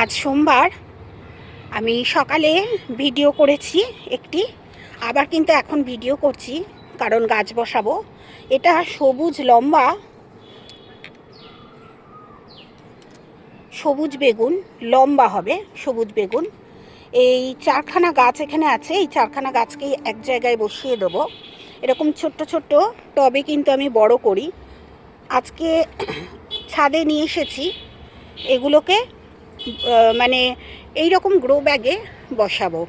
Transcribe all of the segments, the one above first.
আজ সোমবার আমি সকালে ভিডিও করেছি একটি, আবার কিন্তু এখন ভিডিও করছি, কারণ গাছ বসাবো। এটা সবুজ লম্বা, সবুজ বেগুন, লম্বা হবে, সবুজ বেগুন। এই চারখানা গাছ এখানে আছে, এই চারখানা গাছকে এক জায়গায় বসিয়ে দেবো। এরকম ছোট্ট ছোট্ট টবে কিন্তু আমি বড় করি। আজকে ছাদে নিয়ে এসেছি, এগুলোকে মানে এই রকম গ্রো ব্যাগে বসাবো।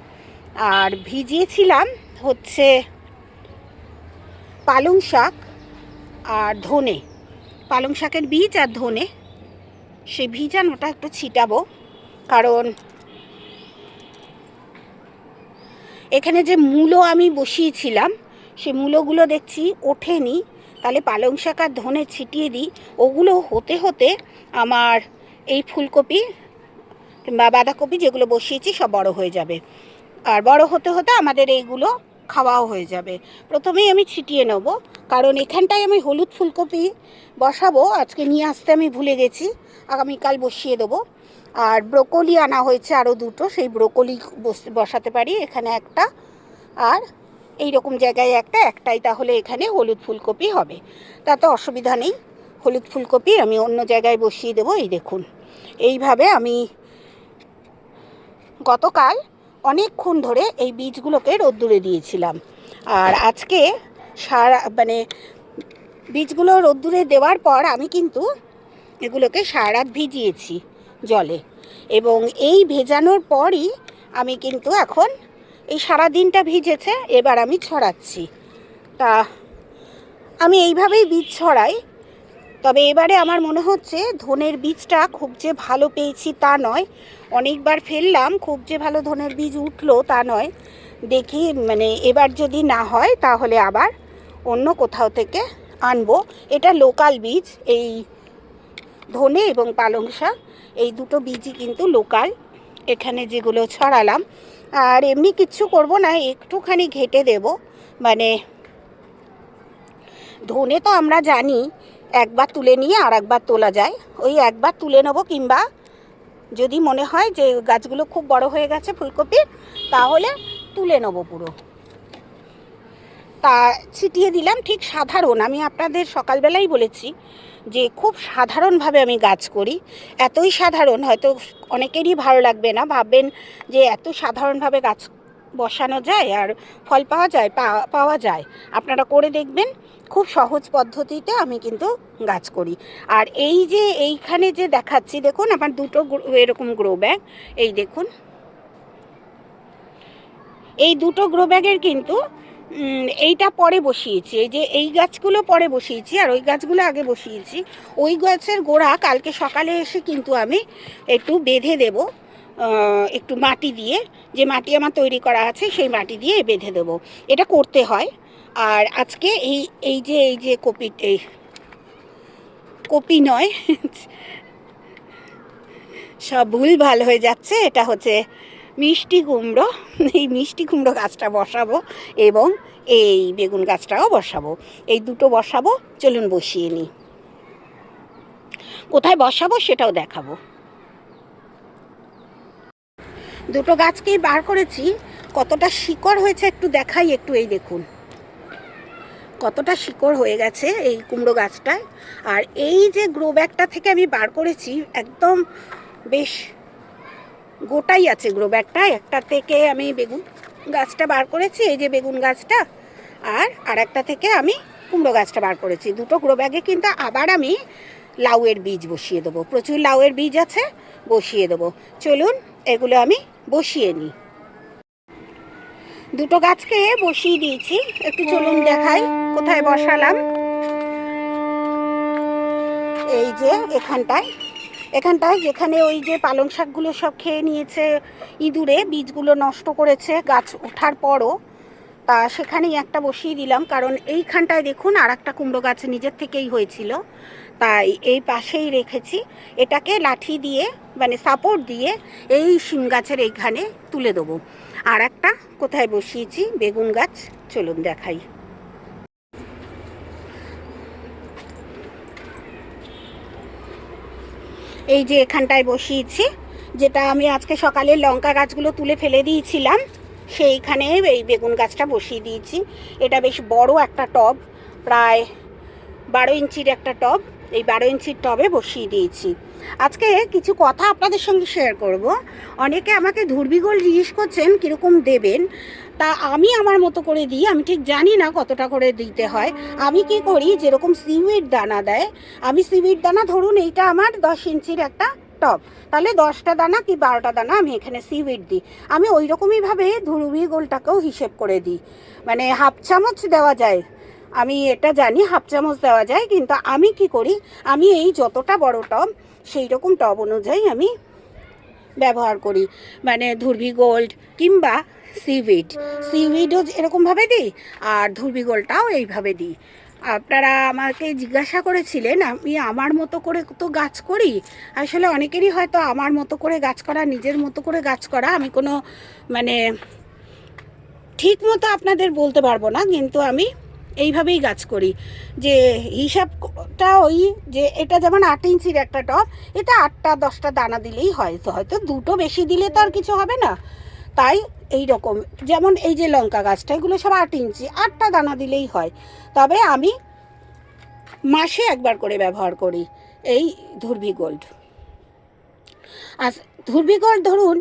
আর ভিজিয়েছিলাম হচ্ছে পালং শাক আর ধনে। পালং শাকের বীজ আর ধনে। সেই ভিজানোটা একটু ছিটাবো। কারণ এখানে যে মূলো আমি বসিয়েছিলাম সে মূলোগুলো দেখছি ওঠেনি। তাহলে পালং শাক আর ধনে ছিটিয়ে দিই। ওগুলো হতে হতে আমার এই ফুলকপি কিংবা বাঁধাকপি যেগুলো বসিয়েছি, সব বড় হয়ে যাবে। আর বড় হতে হতে আমাদের এইগুলো খাওয়াও হয়ে যাবে। প্রথমেই আমি ছিটিয়ে নেব, কারণ এখানটায় আমি হলুদ ফুলকপি বসাবো, আজকে নিয়ে আসতে আমি ভুলে গেছি, আগামীকাল বসিয়ে দেবো। আর ব্রোকলি আনা হয়েছে আরও দুটো, সেই ব্রোকলি বস- বসাতে পারি এখানে একটা। আর এই রকম জায়গায় একটা, একটাই তাহলে এখানে হলুদ ফুলকপি হবে। তাতে অসুবিধা নেই, হলুদ ফুলকপি আমি অন্য জায়গায় বসিয়ে দেবো, এই দেখুন। এইভাবে আমি গতকাল অনেকক্ষণ ধরে এই বীজগুলোকে রোদ্দুরে দিয়েছিলাম। আর আজকে সারা মানে বীজগুলো রোদ্দুরে দেওয়ার পর আমি কিন্তু এগুলোকে সারা ভিজিয়েছি জলে। এবং এই ভেজানোর পরই আমি কিন্তু এখন এই সারা দিনটা ভিজেছে, এবার আমি ছড়াচ্ছি। তা আমি এইভাবেই বীজ ছড়াই। তবে এবারে আমার মনে হচ্ছে ধনের বীজটা খুব যে ভালো পেয়েছি তা নয়। অনেকবার ফেললাম, খুব যে ভালো ধনের বীজ উঠল তা নয়। দেখি মানে এবার যদি না হয়, তাহলে আবার অন্য কোথাও থেকে আনব। এটা লোকাল বীজ, এই ধনে এবং পালং শাক এই দুটো বীজই কিন্তু লোকাল। এখানে যেগুলো ছড়ালাম, আর এমনি কিচ্ছু করব না, একটুখানি ঘেটে দেব। মানে ধনে তো আমরা জানি, একবার তুলে নিয়ে আর একবার তোলা যায়। ওই একবার তুলে নেব কিংবা যদি মনে হয় যে গাছগুলো খুব বড় হয়ে গেছে ফুলকপির, তাহলে তুলে নেব পুরো। তা ছিটিয়ে দিলাম ঠিক সাধারণ। আমি আপনাদের সকালবেলাই বলেছি যে খুব সাধারণভাবে আমি গাছ করি। এতই সাধারণ, হয়তো অনেকেরই ভালো লাগবে না, ভাববেন যে এত সাধারণভাবে গাছ বসানো যায় আর ফল পাওয়া যায় পাওয়া যায়। আপনারা করে দেখবেন, খুব সহজ পদ্ধতিতে আমি কিন্তু গাছ করি। আর এই যে এইখানে যে দেখাচ্ছি, দেখুন আমার দুটো এরকম গ্রো ব্যাগ, এই দেখুন। এই দুটো গ্রো ব্যাগের কিন্তু এইটা পরে বসিয়েছি, এই যে এই গাছগুলো পরে বসিয়েছি আর ওই গাছগুলো আগে বসিয়েছি। ওই গাছের গোড়া কালকে সকালে এসে কিন্তু আমি একটু বেঁধে দেব। একটু মাটি দিয়ে, যে মাটি আমার তৈরি করা আছে, সেই মাটি দিয়ে বেঁধে দেব। এটা করতে হয়। আর আজকে এই এই যে এই যে কপি, এই কপি নয়, সব ভুল ভালো হয়ে যাচ্ছে। এটা হচ্ছে মিষ্টি কুমড়ো। এই মিষ্টি কুমড়ো গাছটা বসাবো এবং এই বেগুন গাছটাও বসাবো। এই দুটো বসাবো। চলুন বসিয়ে নিই। কোথায় বসাবো সেটাও দেখাবো। দুটো গাছকেই বার করেছি। কতটা শিকড় হয়েছে একটু দেখাই, একটু এই দেখুন। কতটা শিকড় হয়ে গেছে এই কুমড়ো গাছটায় আর এই যে গ্রো ব্যাগটা থেকে আমি বার করেছি, একদম বেশ গোটাই আছে গ্রো ব্যাগটা একটা থেকে আমি বেগুন গাছটা বার করেছি, এই যে বেগুন গাছটা। আর আরেকটা থেকে আমি কুমড়ো গাছটা বার করেছি। দুটো গ্রো ব্যাগে কিন্তু আবার আমি লাউয়ের বীজ বসিয়ে দেবো। প্রচুর লাউয়ের বীজ আছে, বসিয়ে দেবো। চলুন, এগুলো আমি বসিয়ে নিই দুটো গাছকে বসিয়ে দিয়েছি। একটু চলুন দেখাই, কোথায় বসালাম। এই যে এখানটায়। এখানটায় যেখানে ওই যে পালং শাকগুলো সব খেয়ে নিয়েছে ইঁদুরে, বীজগুলো নষ্ট করেছে, গাছ ওঠার পরও, তা সেখানেই একটা বসিয়ে দিলাম। কারণ এইখানটায় দেখুন আর একটা কুমড়ো গাছ নিজের থেকেই হয়েছিল। তাই এই পাশেই রেখেছি। এটাকে লাঠি দিয়ে মানে সাপোর্ট দিয়ে এই শিম গাছের এইখানে তুলে দেবো। আর একটা কোথায় বসিয়েছি? বেগুন গাছ। চলুন দেখাই। এই যে এখানটায় বসিয়েছি, যেটা আমি আজকে সকালে লঙ্কা গাছগুলো তুলে ফেলে দিয়েছিলাম, সেইখানে এই বেগুন গাছটা বসিয়ে দিয়েছি। এটা বেশ বড় একটা টব, প্রায় বারো ইঞ্চির একটা টব। এই বারো ইঞ্চির টবে বসিয়ে দিয়েছি। আজকে কিছু কথা আপনাদের সঙ্গে শেয়ার করব। অনেকে আমাকে ধুরবিগোল জিজ্ঞেস করছেন, কীরকম দেবেন? তা আমি আমার মতো করে দিই। আমি ঠিক জানি না কতটা করে দিতে হয়। আমি কি করি? যেরকম সিউইড দানা দেয়, আমি সিউইড দানা ধরুন এইটা আমার দশ ইঞ্চির একটা টব। তাহলে দশটা দানা কি বারোটা দানা আমি এখানে সিউইড দিই। আমি ওই রকমইভাবে ধুরুবি গোলটাকেও হিসেব করে দিই। মানে হাফ চামচ দেওয়া যায়। আমি এটা জানি, হাফ চামচ দেওয়া যায়, কিন্তু আমি কি করি, আমি এই যতটা বড় টব, সেই রকম টব অনুযায়ী আমি ব্যবহার করি। মানে ধুরবি গোল্ড কিংবা সিউইড সিউইডও এরকমভাবে দিই, আর ধুরবি গোল্ডটাও এইভাবে দিই। আপনারা আমাকে জিজ্ঞাসা করেছিলেন, আমি আমার মতো করে তো গাছ করি। আসলে অনেকেরই হয়তো আমার মতো করে গাছ করা, নিজের মতো করে গাছ করা, আমি কোনো মানে ঠিক মতো আপনাদের বলতে পারব না, কিন্তু আমি এইভাবেই গাছ করি। যে হিসাবটা ওই যে এটা যেমন আট ইঞ্চির একটা টপ এটা আটটা, দশটা দানা দিলেই হয়। হয়তো দুটো বেশি দিলে তো আর কিছু হবে না। তাই এই রকম যেমন এই যে লঙ্কা গাছটা, এগুলো সব আট ইঞ্চি, আটটা দানা দিলেই হয়। তবে আমি মাসে একবার করে ব্যবহার করি এই ধুরবি গোল্ড আর ধুরবি গোল্ড ধরুন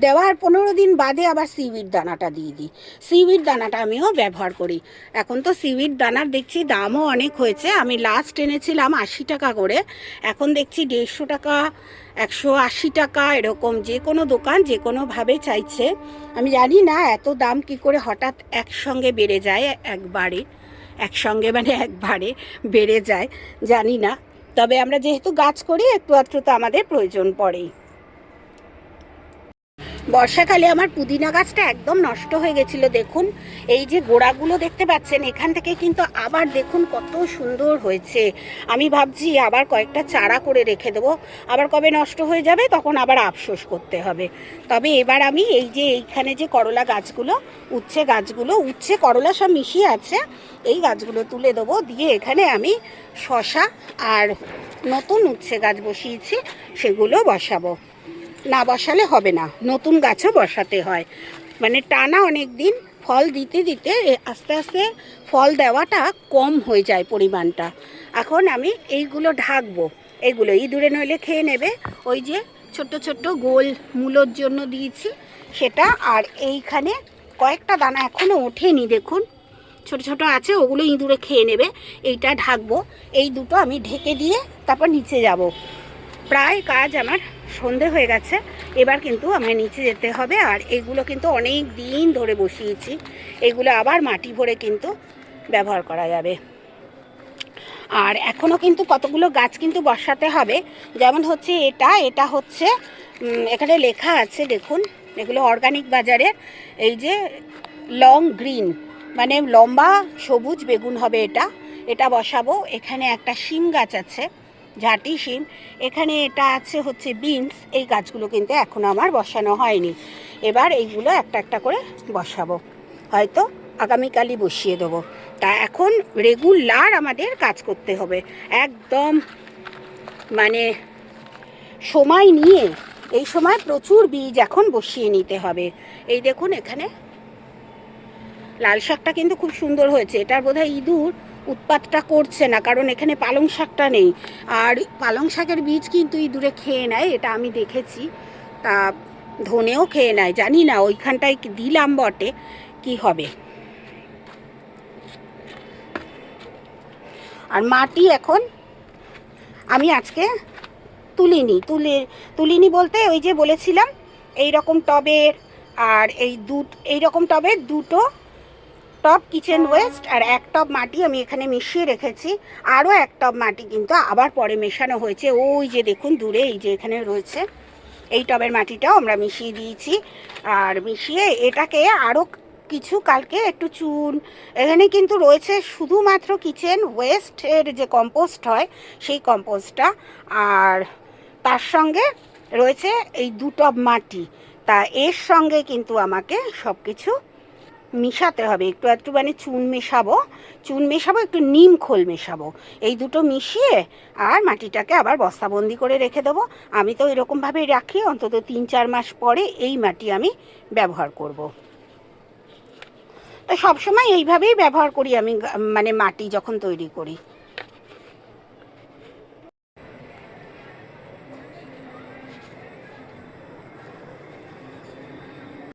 দেওয়ার পনেরো দিন বাদে আবার সিউইড দানাটা দিয়ে দিই। সিউইড দানাটা আমিও ব্যবহার করি। এখন তো সিউইড দানার দেখছি দামও অনেক হয়েছে। আমি লাস্ট এনেছিলাম আশি টাকা করে। এখন দেখছি দেড়শো টাকা, একশো আশি টাকা এরকম। যে কোনো দোকান যে কোনোভাবে চাইছে। আমি জানি না এত দাম কি করে হঠাৎ একসঙ্গে বেড়ে যায় একবারে। একসঙ্গে মানে একবারে বেড়ে যায়। জানি না। তবে আমরা যেহেতু গাছ করি, একটু আধটু তো আমাদের প্রয়োজন পড়েই। বর্ষাকালে আমার পুদিনা গাছটা একদম নষ্ট হয়ে গেছিল, দেখুন। এই যে গোড়াগুলো দেখতে পাচ্ছেন, এখান থেকে কিন্তু আবার দেখুন কত সুন্দর হয়েছে। আমি ভাবছি আবার কয়েকটা চারা করে রেখে দেবো। আবার কবে নষ্ট হয়ে যাবে, তখন আবার আফসোস করতে হবে। তবে এবার আমি এই যে এইখানে যে করলা গাছগুলো, উচ্ছে গাছগুলো, উচ্ছে করলা সব মিশিয়ে আছে, এই গাছগুলো তুলে দেবো। দিয়ে এখানে আমি শশা আর নতুন উচ্ছে গাছ বসিয়েছি, সেগুলো বসাবো। না বসালে হবে না। নতুন গাছও বসাতে হয়। মানে টানা অনেক দিন ফল দিতে দিতে আস্তে আস্তে ফল দেওয়াটা কম হয়ে যায় পরিমাণটা। এখন আমি এইগুলো ঢাকবো। এগুলো ইঁদুরে নইলে খেয়ে নেবে। ওই যে ছোট্ট ছোট্ট গোল মূলোর জন্য দিয়েছি সেটা। আর এইখানে কয়েকটা দানা এখনও ওঠেনি, দেখুন। ছোট ছোট আছে, ওগুলো ইঁদুরে খেয়ে নেবে। এইটা ঢাকবো। এই দুটো আমি ঢেকে দিয়ে তারপর নিচে যাব। প্রায় কাজ আমার সন্ধে হয়ে গেছে, এবার কিন্তু আমার নিচে যেতে হবে আর এগুলো কিন্তু অনেক দিন ধরে বসিয়েছি, এগুলো আবার মাটি ভরে কিন্তু ব্যবহার করা যাবে। আর এখনও কিন্তু কতগুলো গাছ কিন্তু বসাতে হবে, যেমন হচ্ছে এটা এটা হচ্ছে এখানে লেখা আছে, দেখুন, এগুলো অর্গানিক বাজারের, এই যে লং গ্রিন মানে লম্বা সবুজ বেগুন হবে এটা এটা বসাবো, এখানে একটা শিম গাছ আছে ঝাঁটি শিম। এখানে এটা আছে হচ্ছে বিনস। এই গাছগুলো কিন্তু এখনও আমার বসানো হয়নি। এবার এইগুলো একটা একটা করে বসাবো। হয়তো আগামীকালই বসিয়ে দেবো। তা এখন রেগুলার আমাদের কাজ করতে হবে। একদম মানে সময় নিয়ে এই সময় প্রচুর বীজ এখন বসিয়ে নিতে হবে। এই দেখুন এখানে লাল শাকটা কিন্তু খুব সুন্দর হয়েছে। এটার বোধহয় ইঁদুর উৎপাতটা করছে না, কারণ এখানে পালং শাকটা নেই। আর পালং শাকের বীজ কিন্তু ইঁদুরে খেয়ে নেয়, এটা আমি দেখেছি। তা ধনেও খেয়ে নেয়, জানি না, ওইখানটায় দিলাম বটে, কি হবে। আর মাটি এখন আমি আজকে তুলিনি, তুলে, তুলিনি বলতে ওই যে বলেছিলাম এই রকম টবের আর এই দু এই রকম টবের দুটো টব কিচেন ওয়েস্ট আর এক টব মাটি আমি এখানে মিশিয়ে রেখেছি। আরও এক টব মাটি কিন্তু আবার পরে মেশানো হয়েছে। ওই যে দেখুন দূরে এই যে এখানে রয়েছে। এই টবের মাটিটাও আমরা মিশিয়ে দিয়েছি। আর মিশিয়ে এটাকে আরও কিছু কালকে একটু চুন। এখানে কিন্তু রয়েছে শুধুমাত্র কিচেন ওয়েস্টের যে কম্পোস্ট হয়, সেই কম্পোস্টটা। আর তার সঙ্গে রয়েছে এই দু টব মাটি। তা এর সঙ্গে কিন্তু আমাকে সব কিছু মিশাতে হবে। একটু একটু মানে চুন মেশাবো। চুন মেশাবো, একটু নিম খোল মেশাবো। এই দুটো মিশিয়ে আর মাটিটাকে আবার বস্তাবন্দি করে রেখে দেবো। আমি তো এরকমভাবেই রাখি, অন্তত তিন চার মাস পরে এই মাটি আমি ব্যবহার করব। তো সবসময় এইভাবেই ব্যবহার করি আমি মানে মাটি যখন তৈরি করি।